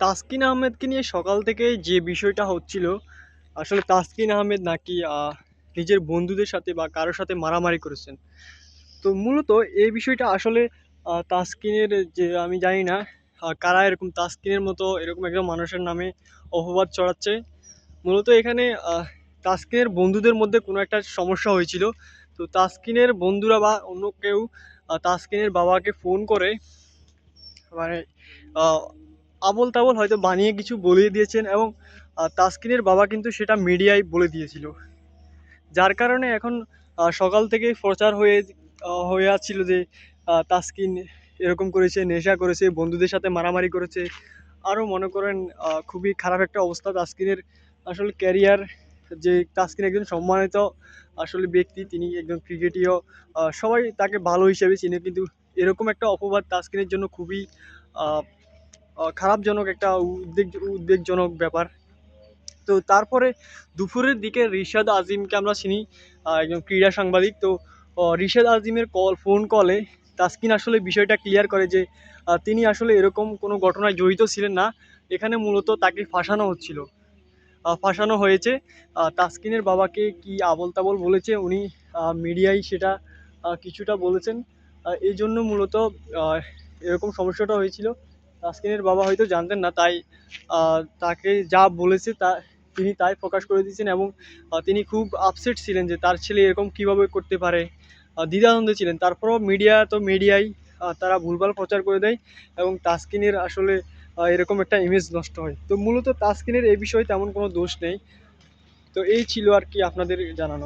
তাসকিন আহমেদকে নিয়ে সকাল থেকে যে বিষয়টা হচ্ছিল, আসলে তাসকিন আহমেদ নাকি নিজের বন্ধুদের সাথে বা কারোর সাথে মারামারি করেছেন। তো মূলত এই বিষয়টা আসলে তাসকিনের যে, আমি জানি না কারা এরকম তাসকিনের মতো এরকম একজন মানুষের নামে অপবাদ চড়াচ্ছে মূলত এখানে তাসকিনের বন্ধুদের মধ্যে কোনো একটা সমস্যা হয়েছিল। তো তাসকিনের বন্ধুরা বা অন্য কেউ তাসকিনের বাবাকে ফোন করে মানে আবোল তাবোল হয়তো বানিয়ে কিছু বলিয়ে দিয়েছেন এবং তাসকিনের বাবা কিন্তু সেটা মিডিয়ায় বলে দিয়েছিল। যার কারণে এখন সকাল থেকে প্রচার হয়ে হয়ে আসছিল যে তাসকিন এরকম করেছে, নেশা করেছে, বন্ধুদের সাথে মারামারি করেছে। আরও মনে করেন খুবই খারাপ একটা অবস্থা তাসকিনের আসলে ক্যারিয়ার। যে তাসকিন একজন সম্মানিত আসলে ব্যক্তি, তিনি একজন ক্রিকেটীয় সবাই তাকে ভালো হিসেবে চিনে। কিন্তু এরকম একটা অপবাদ তাসকিনের জন্য খুবই খারাপজনক একটা উদ্বেগ উদ্বেগজনক ব্যাপার। তো তারপরে দুপুরের দিকে রিশাদ আজিমকে আমরা চিনি একজন ক্রীড়া সাংবাদিক। তো রিশাদ আজিমের কল ফোন কলে তাসকিন আসলে বিষয়টা ক্লিয়ার করে যে তিনি আসলে এরকম কোনো ঘটনায় জড়িত ছিলেন না। এখানে মূলত তাকে ফাঁসানো হচ্ছিল। ফাঁসানো হয়েছে। তাসকিনের বাবাকে কি আবল তাবল বলেছে? উনি মিডিয়ায় সেটা কিছুটা বলেছেন। এই জন্য মূলত এরকম সমস্যাটা হয়েছিল। তাসকিনের বাবা হয়তো জানতেন না তাই তাকে যা বলেছে তা তিনি তাই প্রকাশ করে দিয়েছেন এবং তিনি খুব আপসেট ছিলেন যে তার ছেলে এরকম কীভাবে করতে পারে। আহ, দ্বিধাদ্বন্দ্বে ছিলেন। তারপরও মিডিয়া তো মিডিয়ায় তারা ভুলভাল প্রচার করে দেয় এবং তাসকিনের আসলে এরকম একটা ইমেজ নষ্ট হয়। তো মূলত তাসকিনের এই বিষয়ে তেমন কোনো দোষ নেই। তো এই ছিল আর কি আপনাদের জানানো।